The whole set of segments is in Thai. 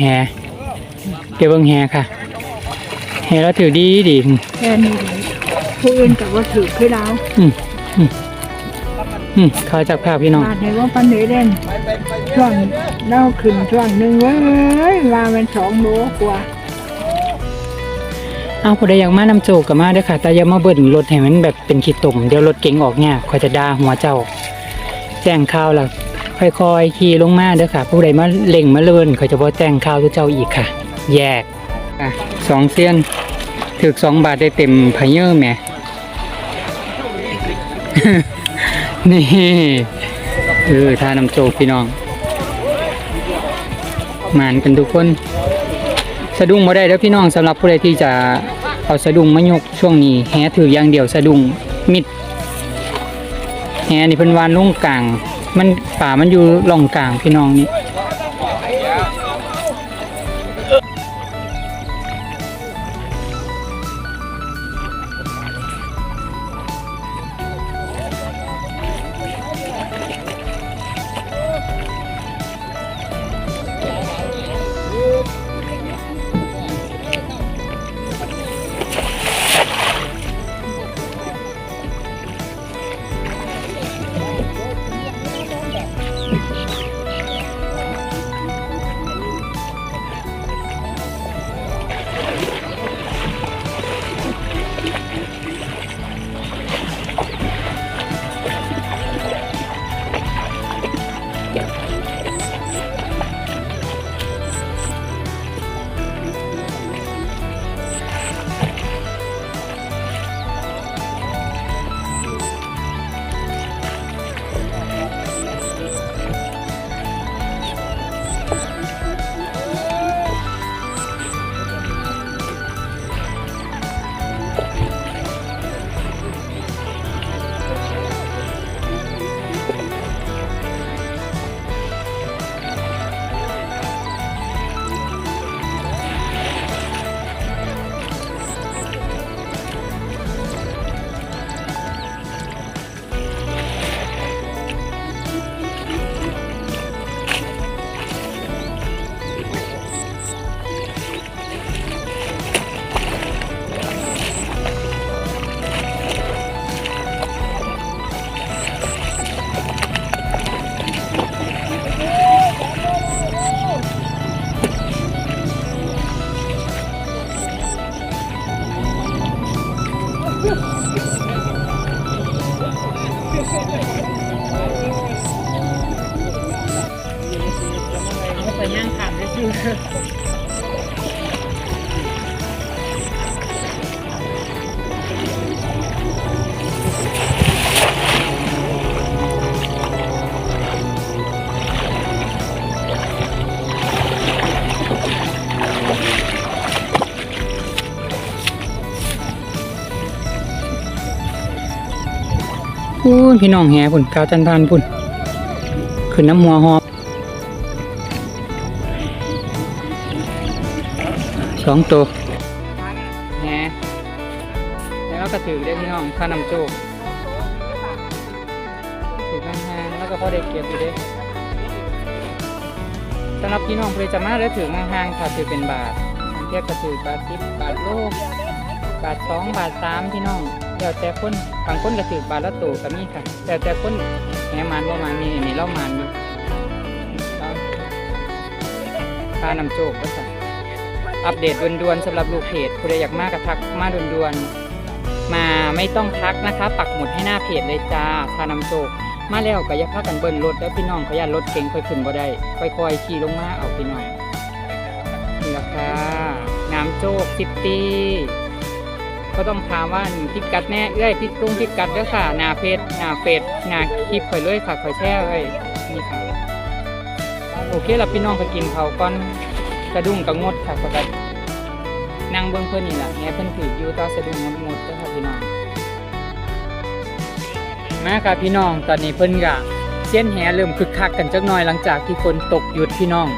แฮเดี๋ยวเบิ่งแฮค่ะแฮแล้วถือดีดีแค่นี้ผู้อื่นกับว่าถือคือเราอืมอืมอืมเขาจากภาพพี่น้องบาดในว่าปันเดเด่นช่วงเล่าขึ้นช่วงหนึ่งเว้ยว่ามันสองโลกว่าเอาผู้ใดอยากมานำโจกกับมาเด้อค่ะ แต่อย่ามาเบิ่นรถให้มันแบบเป็นขี้ตุ่มเดี๋ยวรถเก๋งออกเนี่ยคอยจะด่าหัวเจ้า แจ้งข่าวแล้ว ค่อยๆขี่ลงมาเด้อค่ะ ผู้ใดมาเล่งมาเลินเขาจะบ่แจ้งข่าวทุเจ้าอีกค่ะ แยกอะสองเซียนถึกสองบาทได้เต็มพะเยอะแหมนี่เออทานำโจกพี่น้องหมานกันทุกคน สะดุ้งมาได้แล้วพี่น้องสำหรับผู้ใดที่จะเอาสะดุ้งมายกช่วงนี้แหถืออย่างเดียวสะดุ้งมิดแหนี่เพิ่นวานลงกลาง มันป่ามันอยู่ล่องกลางพี่น้องนี่ พี่น้องแห่พุ่นกาวจันทานพุ่นขึ้นน้ำหัวหอบสองตัวแห่แล้วก็ถือได้พี่น้องค่านำโจกถือข้างแล้วก็พอได้เก็บอยู่เด้สำหรับพี่น้องเพลจะมาแล้วถือห่างๆค่ะถือเป็นบาทเทียบก็ถือบาทสิบบาทโลบาทสองบาทสามพี่น้อง แล้วแต่คนบางคนก็ถือบาทละตัวก็มีค่ะแต่แต่คนแหมันว่ามันนี่นี่เล่ามันอยู่เรานำโจกก็สั่อัปเดตด่วนๆสำหรับลูกเพจผู้ใดอยากมากระทักมาด่วนๆมาไม่ต้องทักนะคะ ปักหมุดให้หน้าเพจเลยจ้าพานำโชคมาแล้วก็อย่าพากันเบิ้ลรถแล้วพี่น้องขยันรถเก่งค่อยขึ้นบ่ได้ค่อยๆขี่ลงมาเอาพี่น้องนี่ละค่ะน้ำโจกซิตี้ ก็ต้องถามว่าพิกัดแน่เอ้ยพี่ตรงพิกัดเด้อค่ะหน้าเพจหน้าเฟซหน้าคลิปไปเลยค่ะคอยแช่เลยนี่ค่ะโอเคแล้วพี่น้องไปกินเขาก่อนสะดุ้งกับงดค่ะก็แบบนั่งเบื้องเพื่อนนี่แหละเนี่ยเพื่อนถืออยู่ต่อสะดุ้งงดงดเด้อค่ะพี่น้องมาค่ะพี่น้องตอนนี้เพื่อนกะเส้นแหเริ่มคึกคักกันจักหน่อยหลังจากที่ฝนตกหยุดพี่น้อง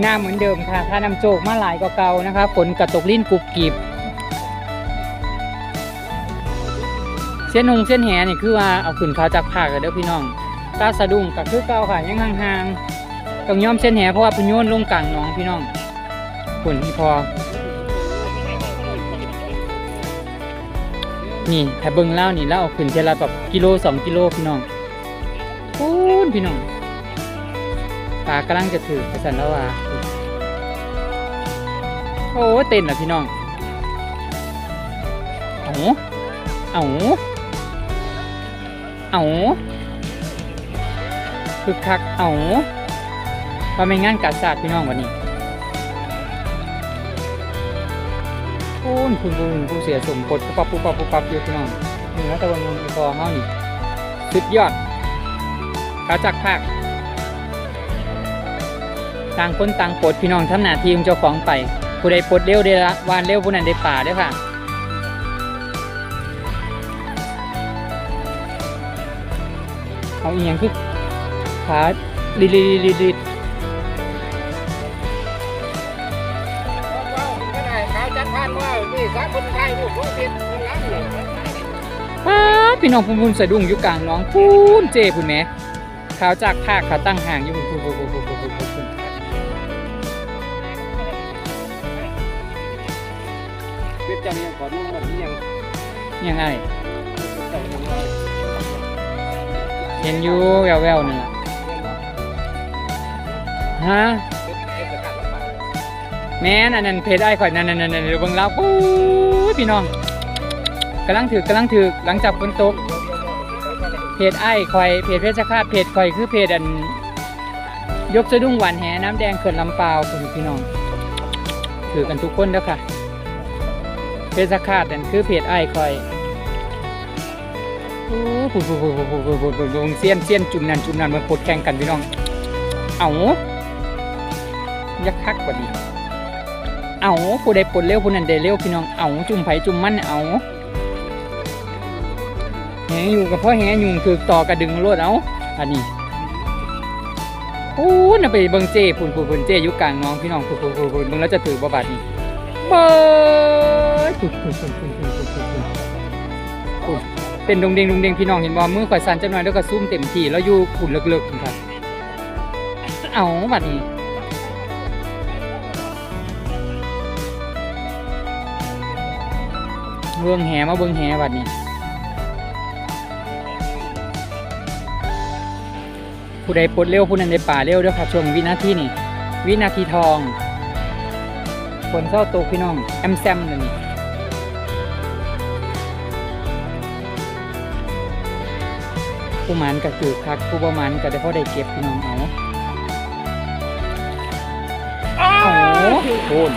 หน้าเหมือนเดิมค่ะถ้านำโจกมาหลายกว่าเก่านะคะฝนกระตกลิ้นกุบกิบ เส้นหงเส้นแหนี่คือว่าเอาขึ้นเขาจากภากันเด้อพี่น้องตาสะดุ้งก็คือเก่าค่ะยังห่างๆกต้องยอมเส้นแหเพราะว่าเพุ่นโยนลงกลางน้องพี่น้องผลที่พอ นี่ถ้าเบิ่งเล่านี่เล่าวเอาขึ้นเทละแบบกิโลสองกิโลพี่น้องพูนพี่น้องปลากำลังจะถือกระสันแล้วว่าโอ้เต้นอะพี่น้องเอาเอา เอาคึกคักเอาว่าไม่งานกาศาสตร์พี่น้องวันนี้คุณคุณคุณผู้เสียสมกดปุ๊บปั๊บปุ๊บปั๊บปุ๊บปั๊บอยู่พี่น้องนี่แล้วตะวันลงอีกอเฮานี่สุดยอดขาจักภาคต่างคนต่างปลดพี่น้องทำหน้าที่ของเจ้าของไป ผู้ใดปลดเร็วได้ละวานเร็วผู้นั้นได้ป่าได้ค่ะ เอาเอียงคือขาลิลิลิลิพี่น้องพุ่นพุ่นสะดุ้งอยู่กลางน้องพุ่นเจพุ่นแม่ขาวจากภาคขาตั้งห่างอยู่พุ่นพุ่นพุ่นพุ่นพุ่นพุ่นพุ่นเว็บจังยังก่อนนู้นมันยังยังไง เห็นอยู่แววๆนั่นแหละฮะแม่นอันนั้นเพจไอ้ข่อยนั่นนั่นนั่นนั่นเดี๋ยวเบิ่งแล้วปู๊พี่น้องกำลังถือกำลังถือหลังจากฝนตกเพจไอ้ข่อยเพจเพชรฆาตเพจข่อยคือเพจอัน ยกสะดุ้งหวานแหน้ำแดงเขื่อนลำเปล่าคุณพี่น้องถือกันทุกคนเด้อค่ะเพชรฆาตนั่นคือเพจไอ้ข่อย โอ้โหเสี้ยนเสี้ยนจุ่มนันจุ่มนันมันปดแข่งกันพี่น้อง เอายักคักกว่านี้เอาผู้ใดปดเร็วผู้นั้นได้เร็วพี่น้อง เอาจุ่มไผ่จุ่มมันเอาแหงอยู่กับพ่อแหงยุงคือต่อกระดึงรวดเอาอันนี้โปูน่ะไปเบิงเจปุ่นปุ่นปุ่นเจยุกลางน้องพี่น้องปุ่นปุ่นปุ่นปุ่นเบิงแล้วจะถือบาบาดนี้เบิร์ปุ่นปุ่นปุ่นปุ่นปุ่นปุ่นปุ่น เป็นดงเดงดงเดงพี่น้องเห็นบ่มือข่อยสั่นจังหน่อยแล้วก็ซูมเต็มที่แล้วอยู่พุ่นเลิกๆครับ เอาบัดนี้เบิ่งแหมาเบิ่งแหบัดนี้ผู้ใดปลดเร็วผู้นั้นได้ป่าเร็วเด้อครับช่วงวินาทีนี้วินาทีทองฝนเศร้าตกพี่น้องแอมแซมเลยนี่ ผู้หมันก็คือคักผู้ประมันก็ได้พอได้เก็บพี่น้องเอาเอาโอน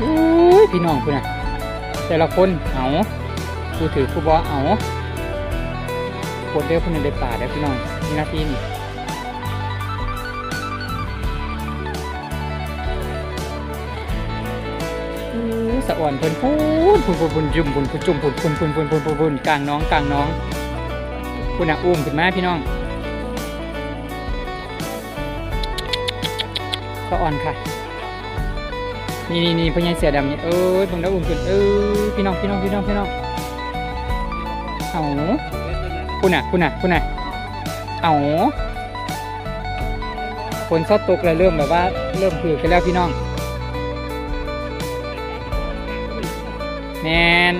อุ้ยพี่น้องคุณน่ะแต่ละคนเอาผู้ถือผู้บอเอาปวดเร็วคนหนึงได้ป่าได้อพี่น้องนี่นาทีนี่ สะอ่อนเพิ่นพูนพูนพูนพูนจุ่มพูนพูนจุ่มพูนพูนพูนพูนพูนพูนพูนกลางน้องกลางน้องคุณอะอุ้มขึ้นมาพี่น้องสะอ่อนค่ะนี่นี่นี่พญายเสือดำนี่เอ้ยเบิ่งแล้วอุ่นขึ้นเอ้ยพี่น้องพี่น้องพี่น้องพี่น้องเอาคุณน่ะคุณน่ะคุณน่ะเอาฝนซอดตกแล้วเริ่มแบบว่า เริ่มถือกันแล้วพี่น้อง แมน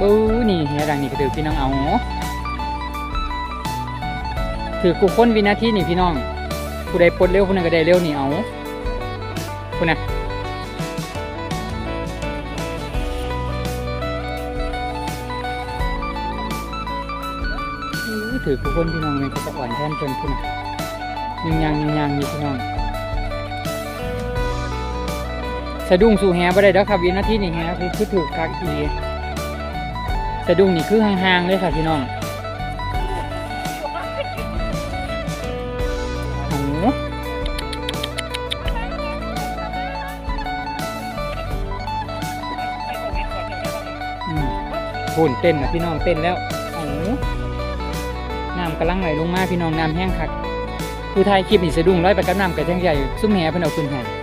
บูนี่เฮียดังนี่ก็ถือพี่น้องเอาถือกูค้นวินาทีนี่พี่น้องผู้ใดปลดเร็วผู้นั้นก็ได้เร็วนี่เอาคุณน่ะอื้อถือผู้นพี่น้องนี่ก็จะอ่อนแทนเพิ่นคุณนะยังยังยังยังอยู่พี่น้องะดุ้งสู่แฮบ่ได้เด้อครับวินาทีนี่แฮคือคือถือคักอีสะดุ้งนี่คือห่างๆเลยค่ะพี่น้องหุ่นเต้นนะพี่น้องเต้นแล้วโอ้น้ำกำลังไหลลงมาพี่น้องน้ำแห้งคักผู้ถ่ายคลิปนี่สะดุ้งร้อยไปกับน้ำกระจังใหญ่ ซุ่มแหเพิ่นเอาขึ้นให้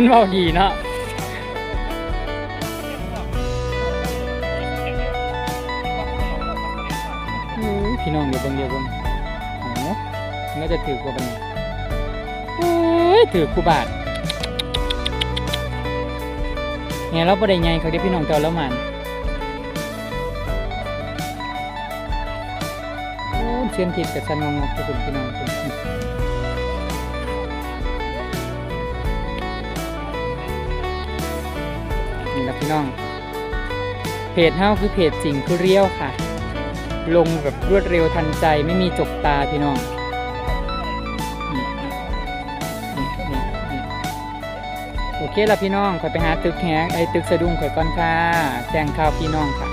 มันเว้าดีเนาะพี่น้องเดี๋ยวเบิ่งเดี๋ยวเบิ่งโอ้น่าจะถือกว่าบันนี้เอ้ยถือกูบาทไงเราบ่ได้ไงเขาได้พี่น้องเจ้าแล้วมันเชียนทิศกับชันงงๆทุกคนพี่น้องทุกคน นะพี่น้อง เพจเฮาคือเพจสิงคือเรียวค่ะ ลงแบบรวดเร็วทันใจไม่มีจกตาพี่น้องโอเคละพี่น้องขอยไปหาตึกแหงไอ้ตึกสะดุ้งข่อยก่อนค่ะแจ้งข่าวพี่น้องค่ะ